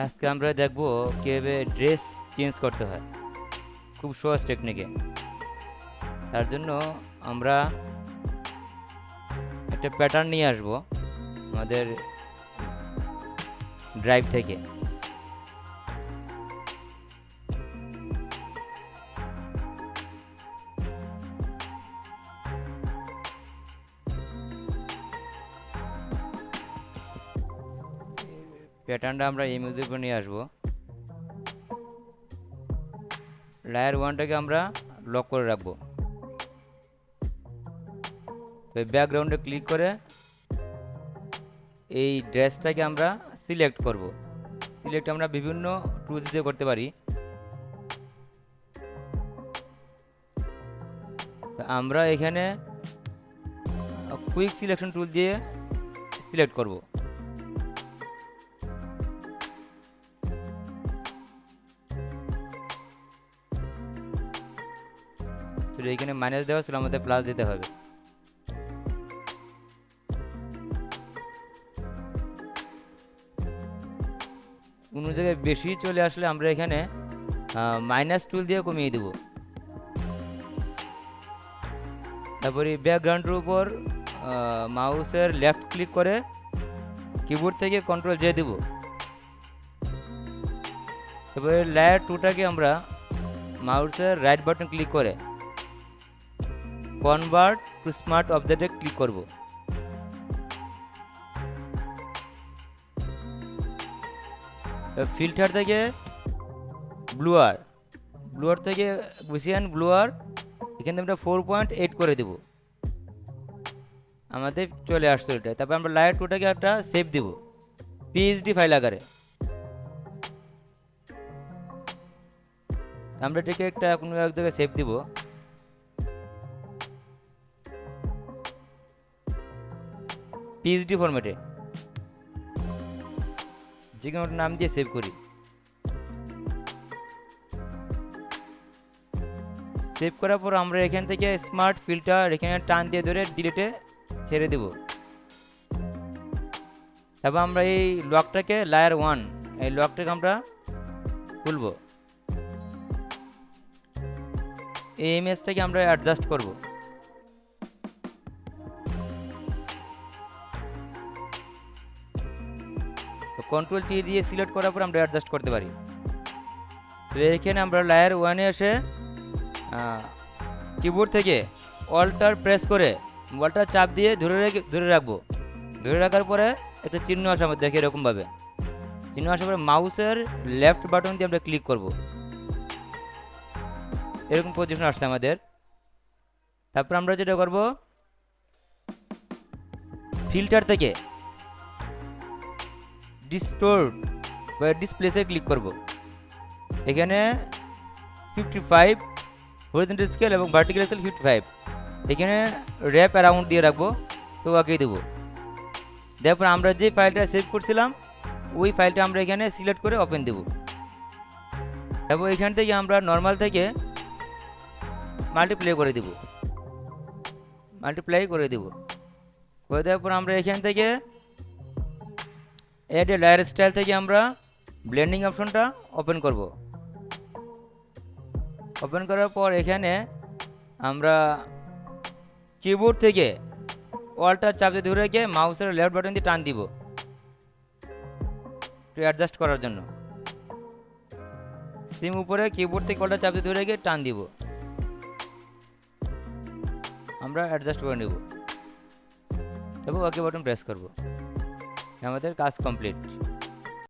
আজকে আমরা দেখব কীভাবে ড্রেস চেঞ্জ করতে হয়। খুব সহজ টেকনিকে তার জন্য আমরা একটা প্যাটার্ন নিয়ে আসব আমাদের ড্রাইভ থেকে। প্যাটার্নটা আমরা এই মিউজিক উপর নিয়ে আসব। লায়ার ওয়ানটাকে আমরা লক করে রাখব। তো ব্যাকগ্রাউন্ডে ক্লিক করে এই ড্রেসটাকে আমরা সিলেক্ট করব। সিলেক্ট আমরা বিভিন্ন টুলস দিয়ে করতে পারি। তো আমরা এখানে কুইক সিলেকশন টুল দিয়ে সিলেক্ট করব। শুধু এখানে মাইনাস দেওয়া ছিল আমাদের প্লাস দিতে হবে। কোনো জায়গায় বেশি চলে আসলে আমরা এখানে মাইনাস টুল দিয়ে কমিয়ে দেব। তারপরে ব্যাকগ্রাউন্ডের উপর মাউসের লেফট ক্লিক করে কিবোর্ড থেকে কন্ট্রোল জে দেব। তারপরে লেয়ার টুটাকে আমরা মাউসের রাইট বাটন ক্লিক করে কনভার্ট টু স্মার্ট অবজেক্টে ক্লিক করব। ফিল্টার থেকে ব্লুয়ার ব্লুয়ার থেকে গুছিয়ান ব্লুয়ার এখানে আমরা ফোর পয়েন্ট এইট করে দেব। আমাদের চলে আসছে ওটা তারপর আমরা লাইট টুটাকে একটা সেভ দেব। পিএইচডি ফাইল আকারে। আমরা এটাকে একটা কোনো এক জায়গায় সেভ দিব। পিএইচডি ফরম্যাটে যে কোনো নাম দিয়ে সেভ করি। সেভ করার পর আমরা এখান থেকে স্মার্ট ফিল্টার এখানে টান দিয়ে ধরে ডিলেটে ছেড়ে দেব। তারপর আমরা এই লকটাকে লায়ার ওয়ান এই লকটাকে আমরা খুলব। এই ইমেজটাকে আমরা অ্যাডজাস্ট করব। কন্ট্রোল টি দিয়ে সিলেক্ট করার পর আমরা অ্যাডজাস্ট করতে পারি। তো এখানে আমরা লায়ার ওয়ানে এসে কিবোর্ড থেকে অল্টার প্রেস করে বলটা চাপ দিয়ে ধরে রেখে, ধরে রাখব। ধরে রাখার পরে একটা চিহ্ন আসে আমাদের, দেখে এরকমভাবে। চিহ্ন আসার পরে মাউসের লেফট বাটন দিয়ে আমরা ক্লিক করব। এরকম পজিশন আসছে আমাদের। তারপর আমরা যেটা করব ফিল্টার থেকে ডিস্টোর্ড বা ডিসপ্লেসে ক্লিক করব। এখানে ফিফটি ফাইভ হরিজেন্টাল স্কেল এবং ভার্টিক্যাল স্কেল ফিফটি ফাইভ এখানে র্যাপ অ্যারাউন্ড দিয়ে রাখব, তো ওকেই দেবো। তারপর আমরা যে ফাইলটা সেভ করছিলাম, ওই ফাইলটা আমরা এখানে সিলেক্ট করে ওপেন দেব। তারপর এখান থেকে আমরা নর্মাল থেকে মাল্টিপ্লাই করে দেব। মাল্টিপ্লাই করে দেব। করে দেওয়ার পর আমরা এখান থেকে এড লায়ার স্টাইল থেকে আমরা ব্লেন্ডিং অপশনটা ওপেন করব। ওপেন করার পর এখানে আমরা কিবোর্ড থেকে অলটা চাপে ধরে রেখে মাউসের লেফট বাটন দিয়ে টান দিব। একটু অ্যাডজাস্ট করার জন্য। সিম উপরে কিবোর্ড থেকে অলটা চাপে ধরে রেখে টান দিব। আমরা অ্যাডজাস্ট করে নেব। তারপর ওকে বাটন প্রেস করব। আমাদের কাজ কমপ্লিট